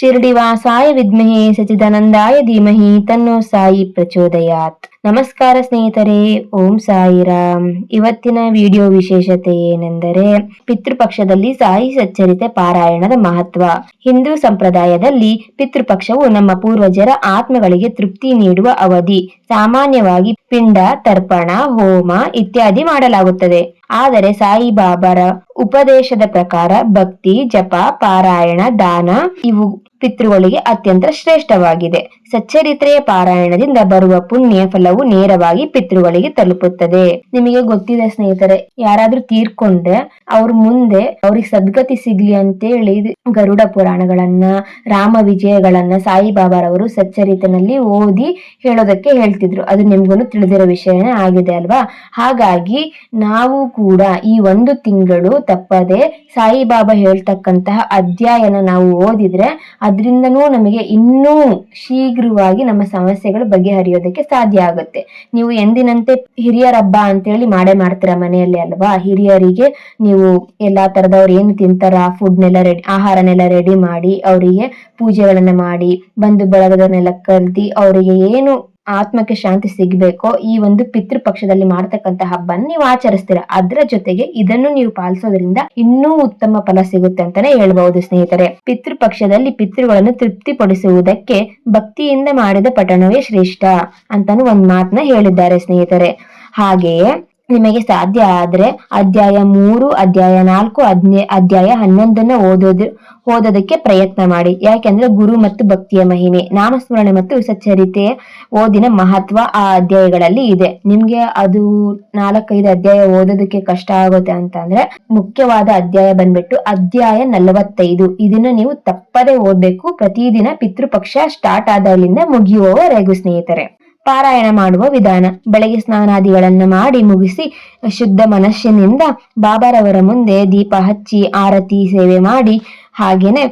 ಶಿರ್ಡಿವಾಸಾಯ ವಿದ್ಮಹಿ ಸಚಿದಾನಂದಾಯ ಧೀಮಹಿ, ತನ್ನೋ ಸಾಯಿ ಪ್ರಚೋದಯಾತ್. ನಮಸ್ಕಾರ ಸ್ನೇಹಿತರೆ, ಓಂ ಸಾಯಿರಾಮ್. ಇವತ್ತಿನ ವಿಡಿಯೋ ವಿಶೇಷತೆ ಏನೆಂದರೆ, ಪಿತೃಪಕ್ಷದಲ್ಲಿ ಸಾಯಿ ಸಚ್ಚರಿತೆ ಪಾರಾಯಣದ ಮಹತ್ವ. ಹಿಂದೂ ಸಂಪ್ರದಾಯದಲ್ಲಿ ಪಿತೃಪಕ್ಷವು ನಮ್ಮ ಪೂರ್ವಜರ ಆತ್ಮಗಳಿಗೆ ತೃಪ್ತಿ ನೀಡುವ ಅವಧಿ. ಸಾಮಾನ್ಯವಾಗಿ ಪಿಂಡ, ತರ್ಪಣ, ಹೋಮ ಇತ್ಯಾದಿ ಮಾಡಲಾಗುತ್ತದೆ. ಆದರೆ ಸಾಯಿಬಾಬಾರ ಉಪದೇಶದ ಪ್ರಕಾರ ಭಕ್ತಿ, ಜಪ, ಪಾರಾಯಣ, ದಾನ ಇವು ಪಿತೃಗಳಿಗೆ ಅತ್ಯಂತ ಶ್ರೇಷ್ಠವಾಗಿದೆ. ಸಚ್ಚರಿತ್ರೆಯ ಪಾರಾಯಣದಿಂದ ಬರುವ ಪುಣ್ಯ ಫಲವು ನೇರವಾಗಿ ಪಿತೃಗಳಿಗೆ ತಲುಪುತ್ತದೆ. ನಿಮಗೆ ಗೊತ್ತಿದೆ ಸ್ನೇಹಿತರೆ, ಯಾರಾದ್ರೂ ತೀರ್ಕೊಂಡ್ರೆ ಅವ್ರ ಮುಂದೆ ಅವ್ರಿಗೆ ಸದ್ಗತಿ ಸಿಗ್ಲಿ ಅಂತೇಳಿ ಗರುಡ ಪುರಾಣಗಳನ್ನ, ರಾಮ ವಿಜಯಗಳನ್ನ ಸಾಯಿಬಾಬಾರವರು ಸಚ್ಚರಿತನಲ್ಲಿ ಓದಿ ಹೇಳೋದಕ್ಕೆ ಹೇಳ್ತಿದ್ರು. ಅದು ನಿಮ್ಗೂ ತಿಳಿದಿರೋ ವಿಷಯನೇ ಆಗಿದೆ ಅಲ್ವಾ? ಹಾಗಾಗಿ ನಾವು ಕೂಡ ಈ ಒಂದು ತಿಂಗಳು ತಪ್ಪದೆ ಸಾಯಿಬಾಬಾ ಹೇಳ್ತಕ್ಕಂತಹ ಅಧ್ಯಾಯನ ನಾವು ಓದಿದ್ರೆ ಅದರಿಂದನೂ ನಮಗೆ ಇನ್ನೂ ಶೀಘ್ರವಾಗಿ ನಮ್ಮ ಸಮಸ್ಯೆಗಳು ಬಗೆಹರಿಯೋದಕ್ಕೆ ಸಾಧ್ಯ ಆಗುತ್ತೆ. ನೀವು ಎಂದಿನಂತೆ ಹಿರಿಯರ ಹಬ್ಬ ಅಂತೇಳಿ ಮಾಡೇ ಮಾಡ್ತೀರಾ ಮನೆಯಲ್ಲಿ ಅಲ್ವಾ? ಹಿರಿಯರಿಗೆ ನೀವು ಎಲ್ಲಾ ತರದವ್ರು ಏನು ತಿಂತಾರ? ಫುಡ್ನೆಲ್ಲ ರೆಡಿ, ಆಹಾರನೆಲ್ಲ ರೆಡಿ ಮಾಡಿ, ಅವರಿಗೆ ಪೂಜೆಗಳನ್ನ ಮಾಡಿ ಬಂಧು ಬಳಗದನ್ನೆಲ್ಲ ಕರೆದಿ ಅವರಿಗೆ ಏನು ಆತ್ಮಕ್ಕೆ ಶಾಂತಿ ಸಿಗಬೇಕೋ ಈ ಒಂದು ಪಿತೃಪಕ್ಷದಲ್ಲಿ ಮಾಡ್ತಕ್ಕಂತ ಹಬ್ಬನ ನೀವು ಆಚರಿಸ್ತೀರ. ಅದರ ಜೊತೆಗೆ ಇದನ್ನು ನೀವು ಪಾಲಿಸೋದ್ರಿಂದ ಇನ್ನೂ ಉತ್ತಮ ಫಲ ಸಿಗುತ್ತೆ ಅಂತಾನೆ ಹೇಳ್ಬಹುದು ಸ್ನೇಹಿತರೆ. ಪಿತೃಪಕ್ಷದಲ್ಲಿ ಪಿತೃಗಳನ್ನು ತೃಪ್ತಿಪಡಿಸುವುದಕ್ಕೆ ಭಕ್ತಿಯಿಂದ ಮಾಡಿದ ಪಠಣವೇ ಶ್ರೇಷ್ಠ ಅಂತಾನು ಒಂದ್ ಮಾತನ್ನ ಹೇಳಿದ್ದಾರೆ ಸ್ನೇಹಿತರೆ. ಹಾಗೆಯೇ ನಿಮಗೆ ಸಾಧ್ಯ ಆದ್ರೆ ಅಧ್ಯಾಯ ಮೂರು, ಅಧ್ಯಾಯ ನಾಲ್ಕು ಅಧ್ಯಾಯ ಹನ್ನೊಂದನ್ನ ಓದೋದು, ಓದೋದಕ್ಕೆ ಪ್ರಯತ್ನ ಮಾಡಿ. ಯಾಕೆಂದ್ರೆ ಗುರು ಮತ್ತು ಭಕ್ತಿಯ ಮಹಿಮೆ. ನಾಮಸ್ಮರಣೆ ಮತ್ತು ಸಚ್ಚರಿತೆಯ ಓದಿನ ಮಹತ್ವ ಆ ಅಧ್ಯಾಯಗಳಲ್ಲಿ ಇದೆ. ನಿಮ್ಗೆ ಅದು ನಾಲ್ಕೈದು ಅಧ್ಯಾಯ ಓದೋದಕ್ಕೆ ಕಷ್ಟ ಆಗುತ್ತೆ ಅಂತಂದ್ರೆ ಮುಖ್ಯವಾದ ಅಧ್ಯಾಯ ಬಂದ್ಬಿಟ್ಟು ಅಧ್ಯಾಯ ನಲವತ್ತೈದು. ಇದನ್ನ ನೀವು ತಪ್ಪದೇ ಓದ್ಬೇಕು. ಪ್ರತಿದಿನ ಪಿತೃಪಕ್ಷ ಸ್ಟಾರ್ಟ್ ಆದಾಗಲಿಂದ ಮುಗಿಯುವವರೆಗೂ ಸ್ನೇಹಿತರೆ. ಪಾರಾಯಣ ಮಾಡುವ ವಿಧಾನ. ಬೆಳಗ್ಗೆ ಸ್ನಾನಾದಿಗಳನ್ನು ಮಾಡಿ ಮುಗಿಸಿ ಶುದ್ಧ ಮನಸ್ಸಿನಿಂದ ಬಾಬಾರವರ ಮುಂದೆ ದೀಪ ಹಚ್ಚಿ ಆರತಿ ಸೇವೆ ಮಾಡಿ, ಹಾಗೇನೆ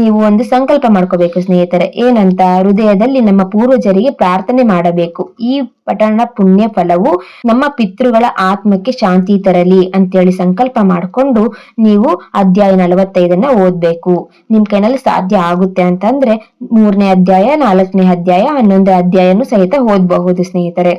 ನೀವು ಒಂದು ಸಂಕಲ್ಪ ಮಾಡ್ಕೋಬೇಕು ಸ್ನೇಹಿತರೆ. ಏನಂತ? ಹೃದಯದಲ್ಲಿ ನಮ್ಮ ಪೂರ್ವಜರಿಗೆ ಪ್ರಾರ್ಥನೆ ಮಾಡಬೇಕು. ಈ ಪಠಣ ಪುಣ್ಯ ಫಲವು ನಮ್ಮ ಪಿತೃಗಳ ಆತ್ಮಕ್ಕೆ ಶಾಂತಿ ತರಲಿ ಅಂತೇಳಿ ಸಂಕಲ್ಪ ಮಾಡಿಕೊಂಡು ನೀವು ಅಧ್ಯಾಯ ನಲವತ್ತೈದನ್ನ ಓದ್ಬೇಕು. ನಿಮ್ ಕೈನಲ್ಲಿ ಸಾಧ್ಯ ಆಗುತ್ತೆ ಅಂತಂದ್ರೆ ಮೂರನೇ ಅಧ್ಯಾಯ, ನಾಲ್ಕನೇ ಅಧ್ಯಾಯ ಹನ್ನೊಂದೇ ಅಧ್ಯಾಯನು ಸಹಿತ ಓದ್ಬಹುದು ಸ್ನೇಹಿತರೆ.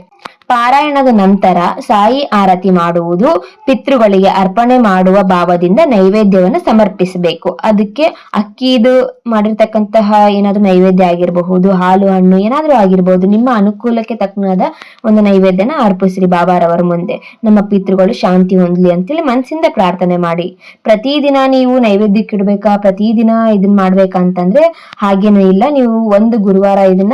ಪಾರಾಯಣದ ನಂತರ ಸಾಯಿ ಆರತಿ ಮಾಡುವುದು ಪಿತೃಗಳಿಗೆ ಅರ್ಪಣೆ ಮಾಡುವ ಭಾವದಿಂದ ನೈವೇದ್ಯವನ್ನು ಸಮರ್ಪಿಸಬೇಕು. ಅದಕ್ಕೆ ಅಕ್ಕಿದು ಮಾಡಿರ್ತಕ್ಕಂತಹ ಏನಾದ್ರೂ ನೈವೇದ್ಯ ಆಗಿರಬಹುದು, ಹಾಲು, ಹಣ್ಣು ಏನಾದ್ರೂ ಆಗಿರ್ಬಹುದು, ನಿಮ್ಮ ಅನುಕೂಲಕ್ಕೆ ತಕ್ಕನಾದ ಒಂದು ನೈವೇದ್ಯನ ಅರ್ಪಿಸ್ರಿ ಬಾಬಾರವರ ಮುಂದೆ. ನಮ್ಮ ಪಿತೃಗಳು ಶಾಂತಿ ಹೊಂದ್ಲಿ ಅಂತೇಳಿ ಮನಸ್ಸಿಂದ ಪ್ರಾರ್ಥನೆ ಮಾಡಿ. ಪ್ರತಿದಿನ ನೀವು ನೈವೇದ್ಯಕ್ಕೆ ಇಡ್ಬೇಕಾ? ಪ್ರತಿದಿನ ಇದನ್ನ ಮಾಡ್ಬೇಕಾ ಅಂತಂದ್ರೆ ಹಾಗೇನೂ ಇಲ್ಲ. ನೀವು ಒಂದು ಗುರುವಾರ ಇದನ್ನ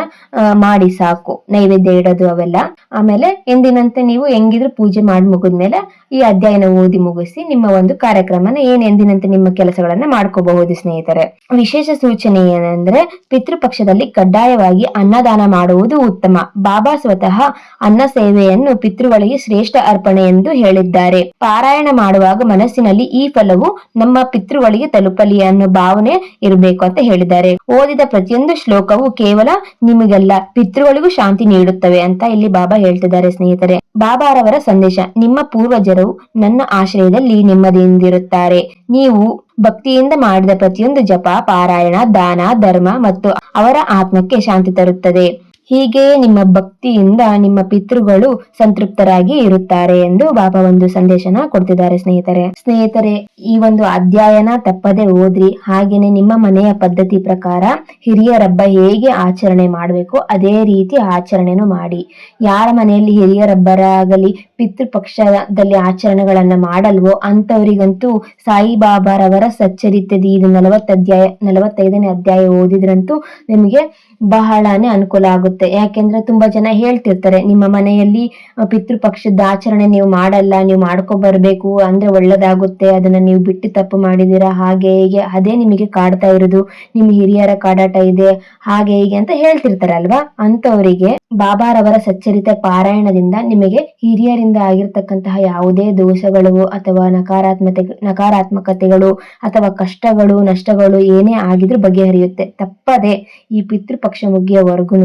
ಮಾಡಿ ಸಾಕು. ನೈವೇದ್ಯ ಇಡೋದು ಅವೆಲ್ಲ. ಆಮೇಲೆ ಎಂದಿನಂತೆ ನೀವು ಹೆಂಗಿದ್ರು ಪೂಜೆ ಮಾಡಿ ಮುಗಿದ್ಮೇಲೆ ಈ ಅಧ್ಯಯನ ಓದಿ ಮುಗಿಸಿ ನಿಮ್ಮ ಒಂದು ಕಾರ್ಯಕ್ರಮನ ಏನ್ ಎಂದಿನಂತೆ ನಿಮ್ಮ ಕೆಲಸಗಳನ್ನ ಮಾಡ್ಕೋಬಹುದು ಸ್ನೇಹಿತರೆ. ವಿಶೇಷ ಸೂಚನೆ ಏನಂದ್ರೆ ಪಿತೃಪಕ್ಷದಲ್ಲಿ ಕಡ್ಡಾಯವಾಗಿ ಅನ್ನದಾನ ಮಾಡುವುದು ಉತ್ತಮ. ಬಾಬಾ ಸ್ವತಃ ಅನ್ನ ಸೇವೆಯನ್ನು ಪಿತೃಗಳಿಗೆ ಶ್ರೇಷ್ಠ ಅರ್ಪಣೆ ಎಂದು ಹೇಳಿದ್ದಾರೆ. ಪಾರಾಯಣ ಮಾಡುವಾಗ ಮನಸ್ಸಿನಲ್ಲಿ ಈ ಫಲವು ನಮ್ಮ ಪಿತೃಗಳಿಗೆ ತಲುಪಲಿ ಅನ್ನೋ ಭಾವನೆ ಇರಬೇಕು ಅಂತ ಹೇಳಿದ್ದಾರೆ. ಓದಿದ ಪ್ರತಿಯೊಂದು ಶ್ಲೋಕವು ಕೇವಲ ನಿಮಗೆಲ್ಲ, ಪಿತೃಗಳಿಗೂ ಶಾಂತಿ ನೀಡುತ್ತವೆ ಅಂತ ಇಲ್ಲಿ ಬಾಬಾ ಹೇಳ್ತಿದ್ದಾರೆ. ಸ್ನೇಹಿತರೆ. ಬಾಬಾರವರ ಸಂದೇಶ, ನಿಮ್ಮ ಪೂರ್ವಜರು ನನ್ನ ಆಶ್ರಯದಲ್ಲಿ ನೆಮ್ಮದಿಯಿಂದಿರುತ್ತಾರೆ. ನೀವು ಭಕ್ತಿಯಿಂದ ಮಾಡಿದ ಪ್ರತಿಯೊಂದು ಜಪ, ಪಾರಾಯಣ, ದಾನ, ಧರ್ಮ ಮತ್ತು ಅವರ ಆತ್ಮಕ್ಕೆ ಶಾಂತಿ ತರುತ್ತದೆ. ಹೀಗೆಯೇ ನಿಮ್ಮ ಭಕ್ತಿಯಿಂದ ನಿಮ್ಮ ಪಿತೃಗಳು ಸಂತೃಪ್ತರಾಗಿ ಇರುತ್ತಾರೆ ಎಂದು ಬಾಬಾ ಒಂದು ಸಂದೇಶನ ಕೊಡ್ತಿದ್ದಾರೆ ಸ್ನೇಹಿತರೆ. ಸ್ನೇಹಿತರೆ, ಈ ಒಂದು ಅಧ್ಯಾಯನ ತಪ್ಪದೆ ಓದ್ರಿ ಹಾಗೇನೆ ನಿಮ್ಮ ಮನೆಯ ಪದ್ಧತಿ ಪ್ರಕಾರ ಹಿರಿಯರಬ್ಬ ಹೇಗೆ ಆಚರಣೆ ಮಾಡಬೇಕು, ಅದೇ ರೀತಿ ಆಚರಣೆನು ಮಾಡಿ. ಯಾರ ಮನೆಯಲ್ಲಿ ಹಿರಿಯರಬ್ಬರಾಗಲಿ ಪಿತೃಪಕ್ಷದಲ್ಲಿ ಆಚರಣೆಗಳನ್ನ ಮಾಡಲ್ವೋ ಅಂತವರಿಗಂತೂ ಸಾಯಿಬಾಬಾರವರ ಸಚ್ಚರಿತದಿ ಇದು ನಲವತ್ತ ಅಧ್ಯಾಯ ನಲವತ್ತೈದನೇ ಅಧ್ಯಾಯ ಓದಿದ್ರಂತೂ ನಿಮಗೆ ಬಹಳನೇ ಅನುಕೂಲ ಆಗುತ್ತೆ. ಯಾಕೆಂದ್ರೆ ತುಂಬಾ ಜನ ಹೇಳ್ತಿರ್ತಾರೆ, ನಿಮ್ಮ ಮನೆಯಲ್ಲಿ ಪಿತೃಪಕ್ಷದ ಆಚರಣೆ ನೀವು ಮಾಡಲ್ಲ, ನೀವು ಮಾಡ್ಕೊ ಬರ್ಬೇಕು ಅಂದ್ರೆ ಒಳ್ಳೇದಾಗುತ್ತೆ, ಅದನ್ನ ನೀವು ಬಿಟ್ಟು ತಪ್ಪು ಮಾಡಿದೀರಾ ಹಾಗೆ ಹೀಗೆ, ಅದೇ ನಿಮಗೆ ಕಾಡ್ತಾ ಇರೋದು ನಿಮ್ ಹಿರಿಯರ ಕಾಡಾಟ ಇದೆ, ಹಾಗೆ ಹೀಗೆ ಅಂತ ಹೇಳ್ತಿರ್ತಾರೆ ಅಲ್ವಾ ಅಂತವರಿಗೆ ಬಾಬಾರವರ ಸಚ್ಚರಿತ ಪಾರಾಯಣದಿಂದ ನಿಮಗೆ ಹಿರಿಯರಿಂದ ಆಗಿರ್ತಕ್ಕಂತಹ ಯಾವುದೇ ದೋಷಗಳು ಅಥವಾ ನಕಾರಾತ್ಮತೆ, ನಕಾರಾತ್ಮಕತೆಗಳು ಅಥವಾ ಕಷ್ಟಗಳು, ನಷ್ಟಗಳು ಏನೇ ಆಗಿದ್ರು ಬಗೆಹರಿಯುತ್ತೆ. ತಪ್ಪದೆ ಈ ಪಿತೃಪಕ್ಷ ಮುಗಿಯವರೆಗೂ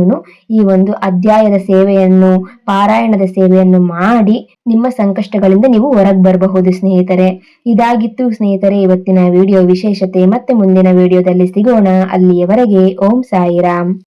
ಈ ಒಂದು ಅಧ್ಯಾಯದ ಸೇವೆಯನ್ನು, ಪಾರಾಯಣದ ಸೇವೆಯನ್ನು ಮಾಡಿ ನಿಮ್ಮ ಸಂಕಷ್ಟಗಳಿಂದ ನೀವು ಹೊರಗೆ ಬರಬಹುದು ಸ್ನೇಹಿತರೆ. ಇದಾಗಿತ್ತು ಸ್ನೇಹಿತರೆ, ಇವತ್ತಿನ ವಿಡಿಯೋ ವಿಶೇಷತೆ. ಮತ್ತೆ ಮುಂದಿನ ವಿಡಿಯೋದಲ್ಲಿ ಸಿಗೋಣ. ಅಲ್ಲಿಯವರೆಗೆ ಓಂ ಸಾಯಿರಾಮ್.